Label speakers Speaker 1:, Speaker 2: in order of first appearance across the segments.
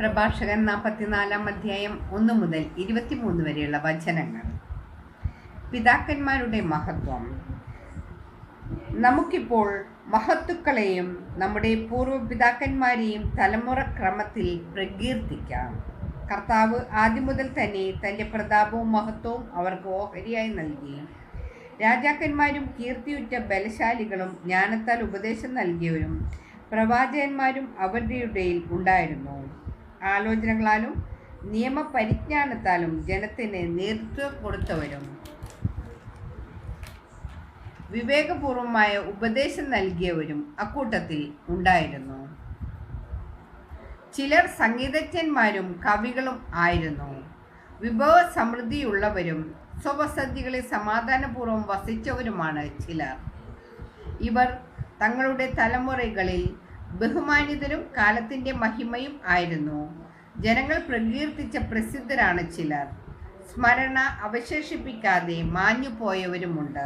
Speaker 1: പ്രഭാഷകൻ നാൽപ്പത്തിനാലാം അധ്യായം ഒന്ന് മുതൽ ഇരുപത്തിമൂന്ന് വരെയുള്ള വചനങ്ങൾ. പിതാക്കന്മാരുടെ മഹത്വം. നമുക്കിപ്പോൾ മഹത്തുക്കളെയും നമ്മുടെ പൂർവ പിതാക്കന്മാരെയും തലമുറ ക്രമത്തിൽ പ്രകീർത്തിക്കാം. കർത്താവ് ആദ്യം മുതൽ തന്നെ തന്റെ പ്രതാപവും മഹത്വവും അവർക്ക് ഓഹരിയായി നൽകി. രാജാക്കന്മാരും കീർത്തിയുറ്റ ബലശാലികളും ജ്ഞാനത്താൽ ഉപദേശം നൽകിയവരും പ്രവാചകന്മാരും അവരുടെ ഇടയിൽ ഉണ്ടായിരുന്നു. ആലോചനകളാലും നിയമപരിജ്ഞാനത്താലും ജനത്തിന് നേതൃത്വം കൊടുത്തവരും. വിവേകപൂർവമായ ഉപദേശം നൽകിയവരും അക്കൂട്ടത്തിൽ ഉണ്ടായിരുന്നു. ചിലർ സംഗീതജ്ഞന്മാരും കവികളും ആയിരുന്നു. വിഭവ സമൃദ്ധിയുള്ളവരും സ്വവസതികളിൽ സമാധാനപൂർവം വസിച്ചവരുമാണ് ചിലർ. ഇവർ തങ്ങളുടെ തലമുറകളിൽ ബഹുമാനിതരും കാലത്തിന്റെ മഹിമയും ആയിരുന്നു. ജനങ്ങൾ പ്രകീർത്തിച്ച പ്രസിദ്ധരാണ് ചിലർ. സ്മരണ അവശേഷിപ്പിക്കാതെ മാഞ്ഞു പോയവരുമുണ്ട്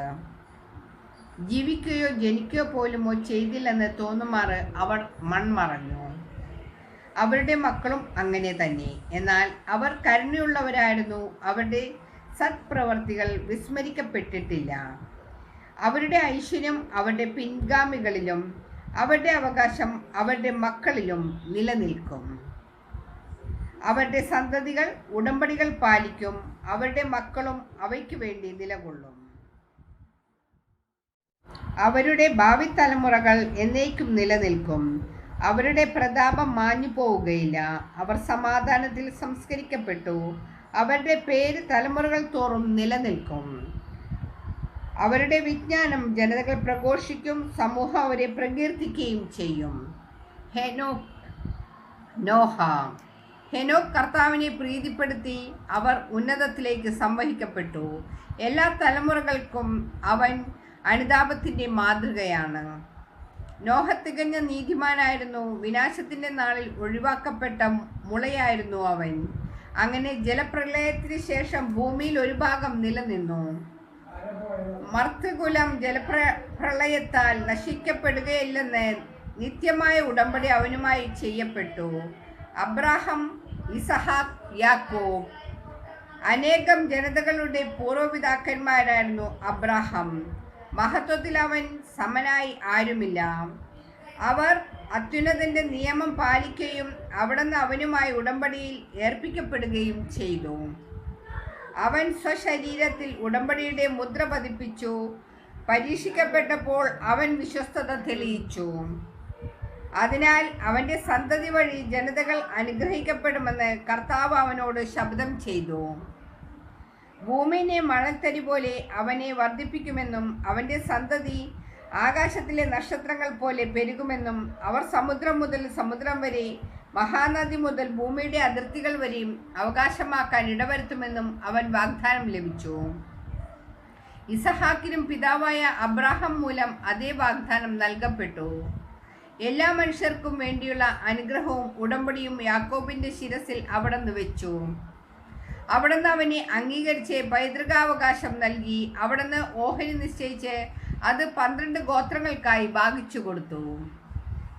Speaker 1: ജീവിക്കുകയോ ജനിക്കുകയോ പോലുമോ ചെയ്തില്ലെന്ന് തോന്നുമാറ് അവർ മൺമറഞ്ഞു. അവരുടെ മക്കളും അങ്ങനെ തന്നെ. എന്നാൽ അവർ കരുണയുള്ളവരായിരുന്നു. അവരുടെ സത്പ്രവർത്തികൾ വിസ്മരിക്കപ്പെട്ടിട്ടില്ല. അവരുടെ ഐശ്വര്യം അവരുടെ പിൻഗാമികളിലും അവരുടെ അവകാശം അവരുടെ മക്കളിലും നിലനിൽക്കും. അവരുടെ സന്തതികൾ ഉടമ്പടികൾ പാലിക്കും. അവരുടെ മക്കളും അവയ്ക്ക് വേണ്ടി നിലകൊള്ളും. അവരുടെ ഭാവി തലമുറകൾ എന്നേക്കും നിലനിൽക്കും. അവരുടെ പ്രതാപം മാഞ്ഞു പോവുകയില്ല. അവർ സമാധാനത്തിൽ സംസ്കരിക്കപ്പെട്ടു. അവരുടെ പേര് തലമുറകൾ തോറും നിലനിൽക്കും. അവരുടെ വിജ്ഞാനം ജനതകൾ പ്രഘോഷിക്കും സമൂഹം അവരെ പ്രകീർത്തിക്കുകയും ചെയ്യും. ഹെനോ നോഹ. ഹെനോക്ക് കർത്താവിനെ പ്രീതിപ്പെടുത്തി അവർ ഉന്നതത്തിലേക്ക് സംവഹിക്കപ്പെട്ടു. എല്ലാ തലമുറകൾക്കും അവൻ അനുതാപത്തിന്റെ മാതൃകയാണ്. നോഹ തികഞ്ഞ നീതിമാനായിരുന്നു. വിനാശത്തിന്റെ നാളിൽ ഒഴിവാക്കപ്പെട്ട മുളയായിരുന്നു അവൻ. അങ്ങനെ ജലപ്രളയത്തിന് ശേഷം ഭൂമിയിൽ ഒരു ഭാഗം നിലനിന്നു. മർത്തകുലം ജലപ്ര പ്രളയത്താൽ നശിക്കപ്പെടുകയില്ലെന്ന് നിത്യമായ ഉടമ്പടി അവനുമായി ചെയ്യപ്പെട്ടു. അബ്രാഹം ഇസഹാക്ക് യാക്കോ അനേകം ജനതകളുടെ പൂർവപിതാക്കന്മാരായിരുന്നു അബ്രാഹം. മഹത്വത്തിൽ അവൻ സമനായി ആരുമില്ല. അവർ അത്യുന്നതന്റെ നിയമം പാലിക്കുകയും അവിടുന്ന് അവനുമായി ഉടമ്പടിയിൽ ഏർപ്പിക്കപ്പെടുകയും ചെയ്തു. അവൻ സ്വശരീരത്തിൽ ഉടമ്പടിയുടെ മുദ്ര പതിപ്പിച്ചു. പരീക്ഷിക്കപ്പെട്ടപ്പോൾ അവൻ വിശ്വസ്തത തെളിയിച്ചു. അതിനാൽ അവന്റെ സന്തതി വഴി ജനതകൾ അനുഗ്രഹിക്കപ്പെടുമെന്ന് കർത്താവ് അവനോട് ശബ്ദം ചെയ്തു. ഭൂമിനെ മണൽത്തരി പോലെ അവനെ വർദ്ധിപ്പിക്കുമെന്നും അവന്റെ സന്തതി ആകാശത്തിലെ നക്ഷത്രങ്ങൾ പോലെ പെരുകുമെന്നും അവർ സമുദ്രം മുതൽ സമുദ്രം വരെ മഹാനദി മുതൽ ഭൂമിയുടെ അതിർത്തികൾ വരെയും അവകാശമാക്കാൻ ഇടവരുത്തുമെന്നും അവൻ വാഗ്ദാനം ലഭിച്ചു. ഇസഹാക്കിനും പിതാവായ അബ്രാഹം മൂലം അതേ വാഗ്ദാനം നൽകപ്പെട്ടു. എല്ലാ മനുഷ്യർക്കും വേണ്ടിയുള്ള അനുഗ്രഹവും ഉടമ്പടിയും യാക്കോബിന്റെ ശിരസിൽ അവിടുന്ന് വെച്ചു. അവിടുന്ന് അവനെ അംഗീകരിച്ച് പൈതൃകാവകാശം നൽകി അവിടുന്ന് ഓഹരി നിശ്ചയിച്ച് അത് പന്ത്രണ്ട് ഗോത്രങ്ങൾക്കായി ഭാഗിച്ചു കൊടുത്തു.